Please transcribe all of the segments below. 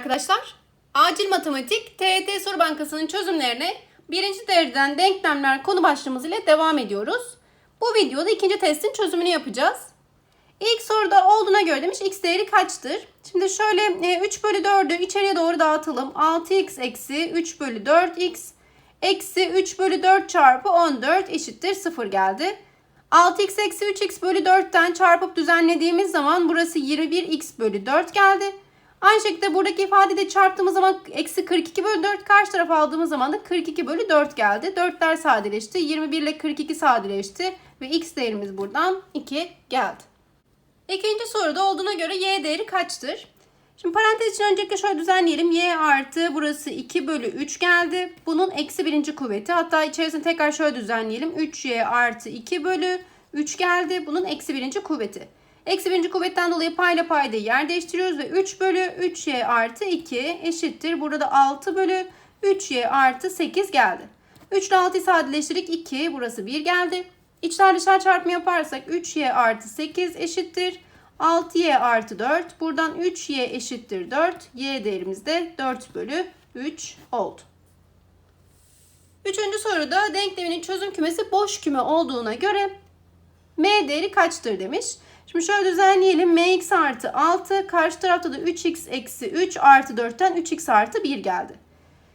arkadaşlar. Acil Matematik TET Soru Bankası'nın çözümlerine birinci dereceden denklemler konu başlığımız ile devam ediyoruz. Bu videoda ikinci testin çözümünü yapacağız. İlk soruda olduğuna göre demiş x değeri kaçtır? Şimdi şöyle e, 3 bölü 4'ü içeriye doğru dağıtalım. 6x eksi 3 bölü 4x eksi 3 bölü 4 çarpı 14 eşittir 0 geldi. 6x eksi 3x bölü 4'ten çarpıp düzenlediğimiz zaman burası 21x bölü 4 geldi. Aynı şekilde buradaki ifadede çarptığımız zaman eksi 42 bölü 4 karşı tarafa aldığımız zaman da 42 bölü 4 geldi. 4'ler sadeleşti. 21 ile 42 sadeleşti. Ve x değerimiz buradan 2 geldi. İkinci soruda olduğuna göre y değeri kaçtır? Şimdi parantez için öncelikle şöyle düzenleyelim. y artı burası 2 bölü 3 geldi. Bunun eksi birinci kuvveti. Hatta içerisini tekrar şöyle düzenleyelim. 3y artı 2 bölü 3 geldi. Bunun eksi birinci kuvveti. Eksi birinci kuvvetten dolayı payla payda yer değiştiriyoruz ve 3 bölü 3y artı 2 eşittir. Burada 6 bölü 3y artı 8 geldi. 3 ile 6'yı sadeleştirdik 2 burası 1 geldi. İçler dışlar çarpımı yaparsak 3y artı 8 eşittir. 6y artı 4. Buradan 3y eşittir 4. y değerimiz de 4 bölü 3 oldu. Üçüncü soruda denkleminin çözüm kümesi boş küme olduğuna göre m değeri kaçtır demiş. Şimdi şöyle düzenleyelim. mx artı 6 karşı tarafta da 3x eksi 3 artı 4'ten 3x artı 1 geldi.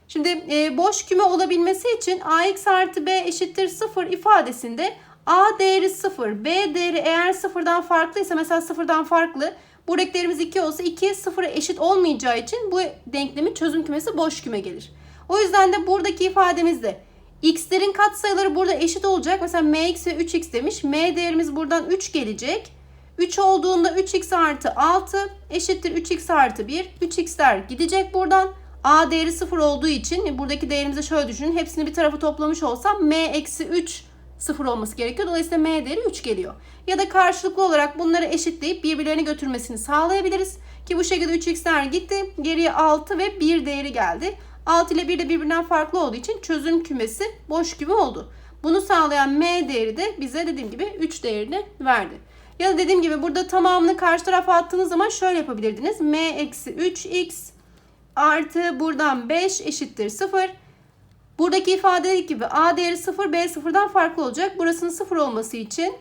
Şimdi e, boş küme olabilmesi için ax artı b eşittir 0 ifadesinde a değeri 0, b değeri eğer 0'dan farklıysa mesela 0'dan farklı buradaki değerimiz 2 olsa 2 0'a eşit olmayacağı için bu denklemin çözüm kümesi boş küme gelir. O yüzden de buradaki ifademizde x'lerin katsayıları burada eşit olacak. Mesela mx ve 3x demiş. m değerimiz buradan 3 gelecek. 3 olduğunda 3x artı 6 eşittir 3x artı 1. 3x'ler gidecek buradan. A değeri 0 olduğu için buradaki değerimizi şöyle düşünün. Hepsini bir tarafa toplamış olsam m eksi 3 0 olması gerekiyor. Dolayısıyla m değeri 3 geliyor. Ya da karşılıklı olarak bunları eşitleyip birbirlerini götürmesini sağlayabiliriz. Ki bu şekilde 3x'ler gitti. Geriye 6 ve 1 değeri geldi. 6 ile 1 de birbirinden farklı olduğu için çözüm kümesi boş küme oldu. Bunu sağlayan m değeri de bize dediğim gibi 3 değerini verdi. Ya da dediğim gibi burada tamamını karşı tarafa attığınız zaman şöyle yapabilirdiniz. m eksi 3x artı buradan 5 eşittir 0. Buradaki ifadedeki gibi a değeri 0 b 0'dan farklı olacak. Burasının 0 olması için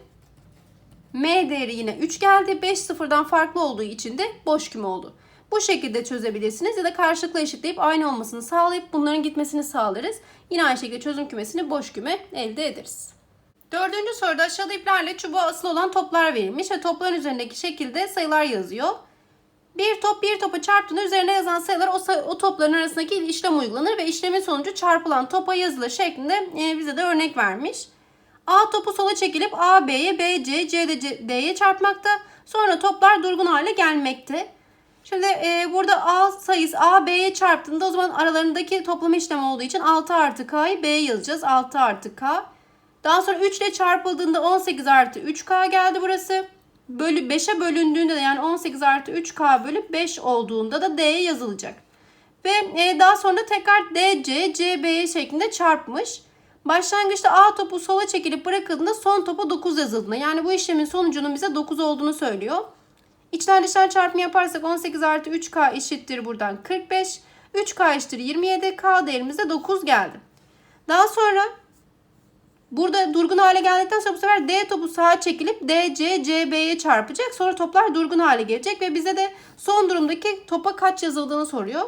m değeri yine 3 geldi. 5 0'dan farklı olduğu için de boş küme oldu. Bu şekilde çözebilirsiniz ya da karşılıklı eşitleyip aynı olmasını sağlayıp bunların gitmesini sağlarız. Yine aynı şekilde çözüm kümesini boş küme elde ederiz. Dördüncü soruda aşağıda iplerle çubuğa asılı olan toplar verilmiş ve topların üzerindeki şekilde sayılar yazıyor. Bir top bir topa çarptığında üzerine yazan sayılar o, o topların arasındaki işlem uygulanır ve işlemin sonucu çarpılan topa yazılır şeklinde e, bize de örnek vermiş. A topu sola çekilip A B'ye, B C, C D'ye çarpmakta. Sonra toplar durgun hale gelmekte. Şimdi e, burada A sayısı A B'ye çarptığında o zaman aralarındaki toplama işlemi olduğu için 6 artı K'yı B'ye yazacağız. 6 artı K. Daha sonra 3 ile çarpıldığında 18 artı 3K geldi burası. Bölü 5'e bölündüğünde de yani 18 artı 3K bölü 5 olduğunda da D'ye yazılacak. Ve e, daha sonra tekrar DC, CB'ye şeklinde çarpmış. Başlangıçta A topu sola çekilip bırakıldığında son topa 9 yazıldığında yani bu işlemin sonucunun bize 9 olduğunu söylüyor. İçler dışlar çarpımı yaparsak 18 artı 3K eşittir buradan 45. 3K eşittir 27. K değerimiz de 9 geldi. Daha sonra Burada durgun hale geldikten sonra bu sefer D topu sağa çekilip DC, CB'ye çarpacak. Sonra toplar durgun hale gelecek ve bize de son durumdaki topa kaç yazıldığını soruyor.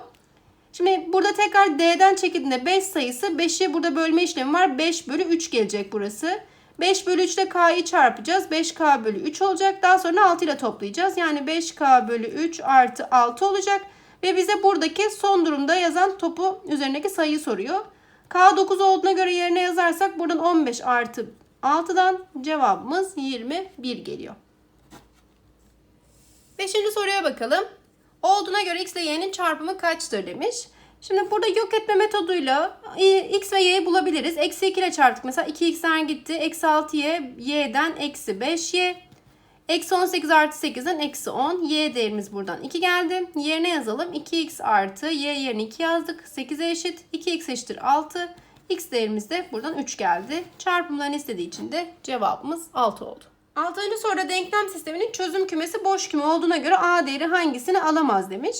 Şimdi burada tekrar D'den çekildiğinde 5 sayısı 5'i burada bölme işlemi var. 5 bölü 3 gelecek burası. 5 bölü 3 ile K'yı çarpacağız. 5K bölü 3 olacak. Daha sonra 6 ile toplayacağız. Yani 5K bölü 3 artı 6 olacak. Ve bize buradaki son durumda yazan topu üzerindeki sayıyı soruyor. K 9 olduğuna göre yerine yazarsak buradan 15 artı 6'dan cevabımız 21 geliyor. Beşinci soruya bakalım. Olduğuna göre x ile y'nin çarpımı kaçtır demiş. Şimdi burada yok etme metoduyla x ve y'yi bulabiliriz. Eksi 2 ile çarptık. Mesela 2x'ler gitti. Eksi 6y, y'den eksi 5y. Eksi 18 artı 8'den eksi 10. Y değerimiz buradan 2 geldi. Yerine yazalım. 2x artı y yerine 2 yazdık. 8'e eşit. 2x eşittir 6. X değerimiz de buradan 3 geldi. Çarpımlarını istediği için de cevabımız 6 oldu. Altıncı soruda denklem sisteminin çözüm kümesi boş küme olduğuna göre A değeri hangisini alamaz demiş.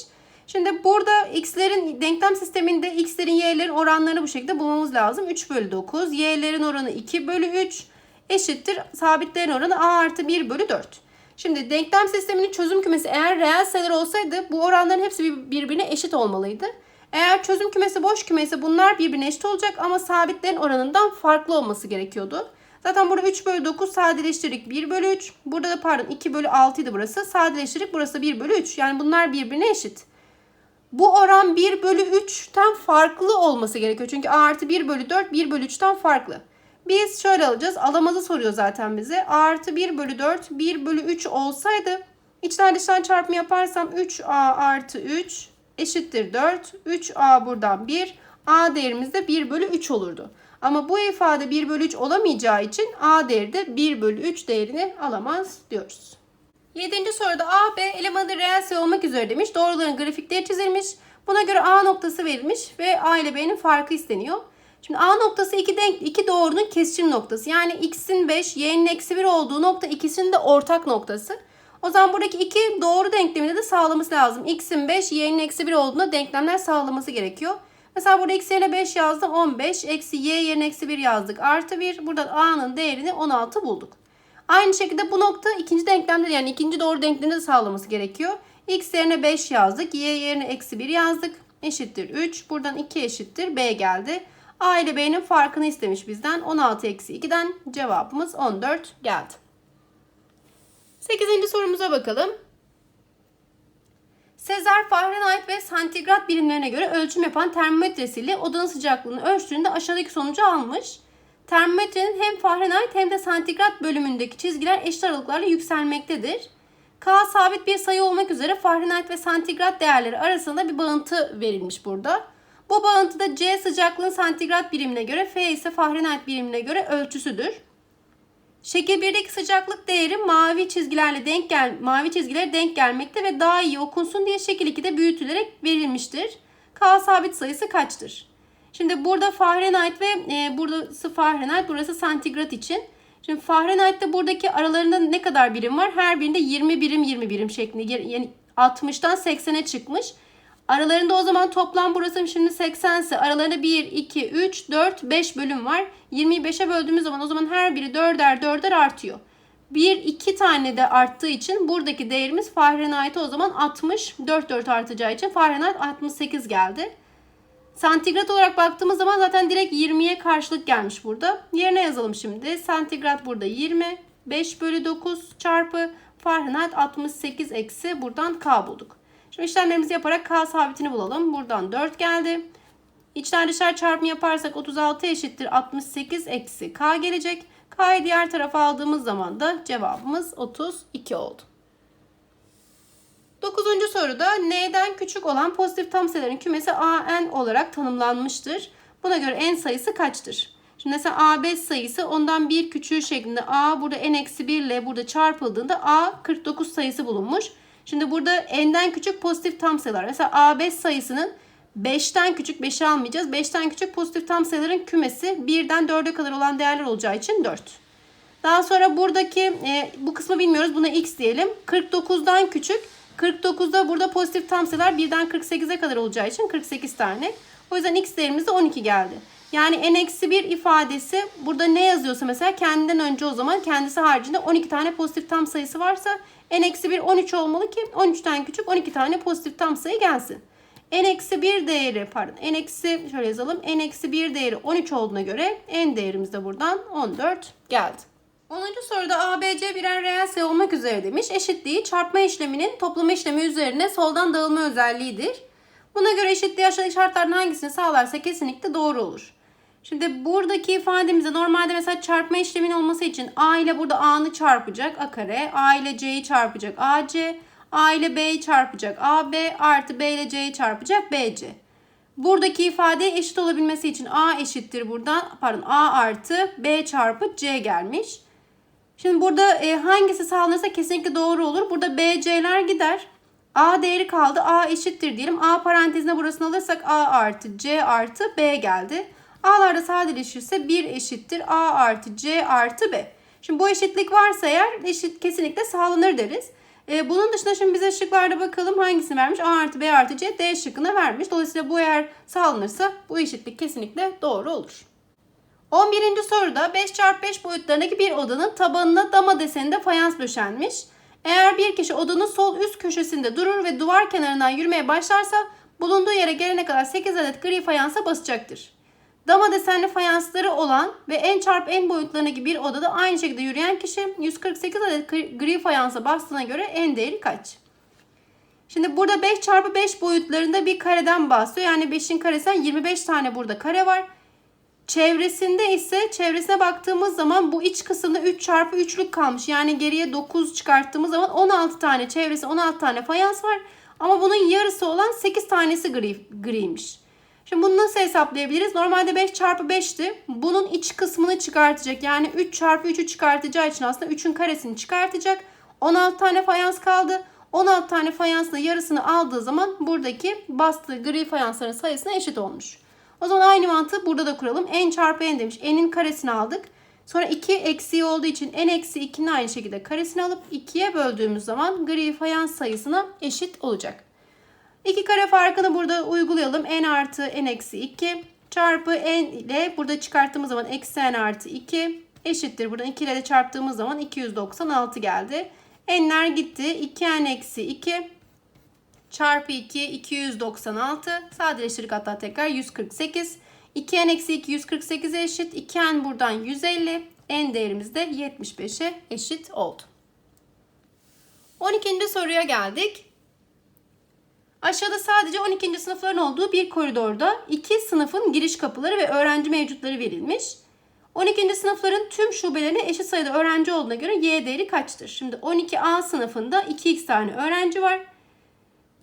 Şimdi burada x'lerin denklem sisteminde x'lerin y'lerin oranlarını bu şekilde bulmamız lazım. 3 bölü 9. y'lerin oranı 2 bölü 3 eşittir. Sabitlerin oranı a artı 1 bölü 4. Şimdi denklem sisteminin çözüm kümesi eğer reel sayılar olsaydı bu oranların hepsi bir- birbirine eşit olmalıydı. Eğer çözüm kümesi boş kümese bunlar birbirine eşit olacak ama sabitlerin oranından farklı olması gerekiyordu. Zaten burada 3 bölü 9 sadeleştirdik 1 bölü 3. Burada da pardon 2 bölü 6 idi burası. Sadeleştirdik burası 1 bölü 3. Yani bunlar birbirine eşit. Bu oran 1 bölü 3'ten farklı olması gerekiyor. Çünkü a artı 1 bölü 4 1 bölü 3'ten farklı. Biz şöyle alacağız. Alamazı soruyor zaten bize. a artı 1 bölü 4 1 bölü 3 olsaydı içler dışlar çarpımı yaparsam 3a artı 3 eşittir 4. 3a buradan 1. a değerimiz de 1 bölü 3 olurdu. Ama bu ifade 1 bölü 3 olamayacağı için a değeri de 1 bölü 3 değerini alamaz diyoruz. Yedinci soruda A, B elemanı reel sayı olmak üzere demiş. Doğruların grafikleri çizilmiş. Buna göre A noktası verilmiş ve A ile B'nin farkı isteniyor. Şimdi A noktası iki, denk, iki doğrunun kesişim noktası. Yani x'in 5, y'nin eksi 1 olduğu nokta ikisinin de ortak noktası. O zaman buradaki iki doğru denklemini de sağlaması lazım. x'in 5, y'nin eksi 1 olduğunda denklemler sağlaması gerekiyor. Mesela burada x yerine 5 yazdım 15, eksi y yerine eksi 1 yazdık artı 1. Buradan a'nın değerini 16 bulduk. Aynı şekilde bu nokta ikinci denklemde yani ikinci doğru denklemde de sağlaması gerekiyor. X yerine 5 yazdık. Y yerine eksi 1 yazdık. Eşittir 3. Buradan 2 eşittir B geldi. A ile B'nin farkını istemiş bizden. 16 eksi 2'den cevabımız 14 geldi. 8. sorumuza bakalım. Sezar Fahrenheit ve santigrat birimlerine göre ölçüm yapan termometresiyle odanın sıcaklığını ölçtüğünde aşağıdaki sonucu almış. Termometrenin hem Fahrenheit hem de santigrat bölümündeki çizgiler eşit aralıklarla yükselmektedir. K sabit bir sayı olmak üzere Fahrenheit ve santigrat değerleri arasında bir bağıntı verilmiş burada. Bu bağıntıda C sıcaklığın santigrat birimine göre, F ise Fahrenheit birimine göre ölçüsüdür. Şekil 1'deki sıcaklık değeri mavi çizgilerle denk gel mavi çizgilere denk gelmekte ve daha iyi okunsun diye şekil 2'de büyütülerek verilmiştir. K sabit sayısı kaçtır? Şimdi burada Fahrenheit ve e, burası Fahrenheit, burası santigrat için. Şimdi Fahrenheit'te buradaki aralarında ne kadar birim var? Her birinde 20 birim 20 birim şeklinde yani 60'tan 80'e çıkmış. Aralarında o zaman toplam burası şimdi 80 ise aralarında 1, 2, 3, 4, 5 bölüm var. 20'yi 5'e böldüğümüz zaman o zaman her biri 4'er 4'er artıyor. 1, 2 tane de arttığı için buradaki değerimiz Fahrenheit'e o zaman 60, 4 4 artacağı için Fahrenheit 68 geldi. Santigrat olarak baktığımız zaman zaten direkt 20'ye karşılık gelmiş burada. Yerine yazalım şimdi. Santigrat burada 20. 5 bölü 9 çarpı Fahrenheit 68 eksi buradan K bulduk. Şimdi işlemlerimizi yaparak K sabitini bulalım. Buradan 4 geldi. İçler dışlar çarpımı yaparsak 36 eşittir 68 eksi K gelecek. K'yı diğer tarafa aldığımız zaman da cevabımız 32 oldu. Dokuzuncu soruda n'den küçük olan pozitif tam sayıların kümesi an olarak tanımlanmıştır. Buna göre n sayısı kaçtır? Şimdi mesela a5 sayısı ondan bir küçüğü şeklinde a burada n-1 ile burada çarpıldığında a 49 sayısı bulunmuş. Şimdi burada n'den küçük pozitif tam sayılar. Mesela a5 sayısının 5'ten küçük 5'i almayacağız. 5'ten küçük pozitif tam sayıların kümesi 1'den 4'e kadar olan değerler olacağı için 4. Daha sonra buradaki e, bu kısmı bilmiyoruz. Buna x diyelim. 49'dan küçük. 49'da burada pozitif tam sayılar 1'den 48'e kadar olacağı için 48 tane. O yüzden x değerimiz de 12 geldi. Yani n-1 ifadesi burada ne yazıyorsa mesela kendinden önce o zaman kendisi haricinde 12 tane pozitif tam sayısı varsa n-1 13 olmalı ki 13'ten küçük 12 tane pozitif tam sayı gelsin. n-1 değeri pardon n- şöyle yazalım n-1 değeri 13 olduğuna göre n değerimiz de buradan 14 geldi. 10. soruda ABC birer reel sayı olmak üzere demiş. Eşitliği çarpma işleminin toplama işlemi üzerine soldan dağılma özelliğidir. Buna göre eşitliği aşağıdaki şartlardan hangisini sağlarsa kesinlikle doğru olur. Şimdi buradaki ifademizde normalde mesela çarpma işleminin olması için A ile burada A'nı çarpacak A kare, A ile C'yi çarpacak AC, A ile B'yi çarpacak AB artı B ile C'yi çarpacak BC. Buradaki ifade eşit olabilmesi için A eşittir buradan pardon A artı B çarpı C gelmiş. Şimdi burada e, hangisi sağlanırsa kesinlikle doğru olur. Burada BC'ler gider. A değeri kaldı. A eşittir diyelim. A parantezine burasını alırsak A artı C artı B geldi. A'lar da sadeleşirse 1 eşittir A artı C artı B. Şimdi bu eşitlik varsa eğer eşit kesinlikle sağlanır deriz. E, bunun dışında şimdi bize şıklarda bakalım hangisini vermiş? A artı B artı C D şıkkına vermiş. Dolayısıyla bu eğer sağlanırsa bu eşitlik kesinlikle doğru olur. 11. soruda 5 çarpı 5 boyutlarındaki bir odanın tabanına dama deseninde fayans döşenmiş. Eğer bir kişi odanın sol üst köşesinde durur ve duvar kenarından yürümeye başlarsa bulunduğu yere gelene kadar 8 adet gri fayansa basacaktır. Dama desenli fayansları olan ve en çarpı en boyutlarındaki bir odada aynı şekilde yürüyen kişi 148 adet gri fayansa bastığına göre en değeri kaç? Şimdi burada 5 çarpı 5 boyutlarında bir kareden bahsediyor. Yani 5'in karesinden 25 tane burada kare var. Çevresinde ise çevresine baktığımız zaman bu iç kısımda 3 çarpı 3'lük kalmış. Yani geriye 9 çıkarttığımız zaman 16 tane çevresi 16 tane fayans var. Ama bunun yarısı olan 8 tanesi gri, griymiş. Şimdi bunu nasıl hesaplayabiliriz? Normalde 5 çarpı 5'ti. Bunun iç kısmını çıkartacak. Yani 3 çarpı 3'ü çıkartacağı için aslında 3'ün karesini çıkartacak. 16 tane fayans kaldı. 16 tane fayansla yarısını aldığı zaman buradaki bastığı gri fayansların sayısına eşit olmuş. O zaman aynı mantığı burada da kuralım. n çarpı n demiş. n'in karesini aldık. Sonra 2 eksiği olduğu için n eksi 2'nin aynı şekilde karesini alıp 2'ye böldüğümüz zaman gri fayans sayısına eşit olacak. 2 kare farkını burada uygulayalım. n artı n eksi 2 çarpı n ile burada çıkarttığımız zaman eksi n artı 2 eşittir. Buradan 2 ile de çarptığımız zaman 296 geldi. n'ler gitti. 2n eksi 2 çarpı 2 296 sadeleştirdik hatta tekrar 148 2n eksi 2 148'e eşit 2n buradan 150 n değerimiz de 75'e eşit oldu. 12. soruya geldik. Aşağıda sadece 12. sınıfların olduğu bir koridorda iki sınıfın giriş kapıları ve öğrenci mevcutları verilmiş. 12. sınıfların tüm şubelerine eşit sayıda öğrenci olduğuna göre y değeri kaçtır? Şimdi 12A sınıfında 2x tane öğrenci var.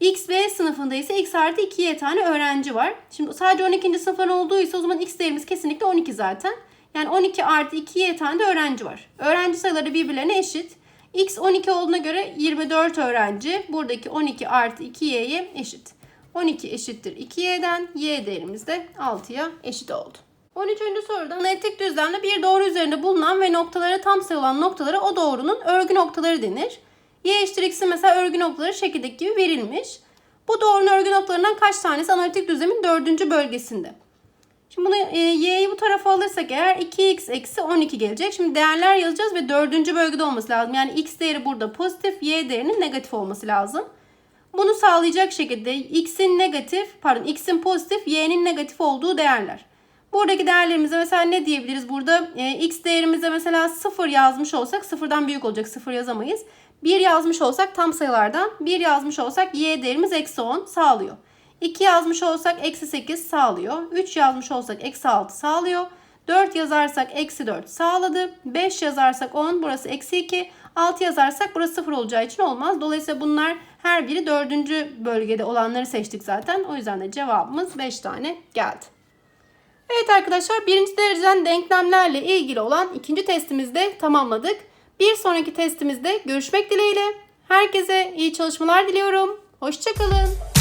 X ve sınıfında ise x artı 2y tane öğrenci var. Şimdi sadece 12. sınıfların olduğuysa o zaman x değerimiz kesinlikle 12 zaten. Yani 12 artı 2y tane de öğrenci var. Öğrenci sayıları birbirlerine eşit. X 12 olduğuna göre 24 öğrenci. Buradaki 12 artı 2y'ye eşit. 12 eşittir 2y'den. Y değerimiz de 6'ya eşit oldu. 13. soruda analitik düzlemde bir doğru üzerinde bulunan ve noktaları tam sayı olan noktalara o doğrunun örgü noktaları denir. Y eşittir x'in mesela örgü noktaları şekildeki gibi verilmiş. Bu doğrunun örgü noktalarından kaç tanesi analitik düzlemin dördüncü bölgesinde? Şimdi bunu e, y'yi bu tarafa alırsak eğer 2x eksi 12 gelecek. Şimdi değerler yazacağız ve dördüncü bölgede olması lazım. Yani x değeri burada pozitif, y değerinin negatif olması lazım. Bunu sağlayacak şekilde x'in negatif, pardon x'in pozitif, y'nin negatif olduğu değerler. Buradaki değerlerimize mesela ne diyebiliriz? Burada e, x değerimize mesela 0 yazmış olsak sıfırdan büyük olacak. 0 yazamayız. 1 yazmış olsak tam sayılardan 1 yazmış olsak y değerimiz eksi 10 sağlıyor. 2 yazmış olsak eksi 8 sağlıyor. 3 yazmış olsak eksi 6 sağlıyor. 4 yazarsak eksi 4 sağladı. 5 yazarsak 10 burası eksi 2. 6 yazarsak burası 0 olacağı için olmaz. Dolayısıyla bunlar her biri 4. bölgede olanları seçtik zaten. O yüzden de cevabımız 5 tane geldi. Evet arkadaşlar birinci dereceden denklemlerle ilgili olan ikinci testimizde tamamladık. Bir sonraki testimizde görüşmek dileğiyle. Herkese iyi çalışmalar diliyorum. Hoşçakalın.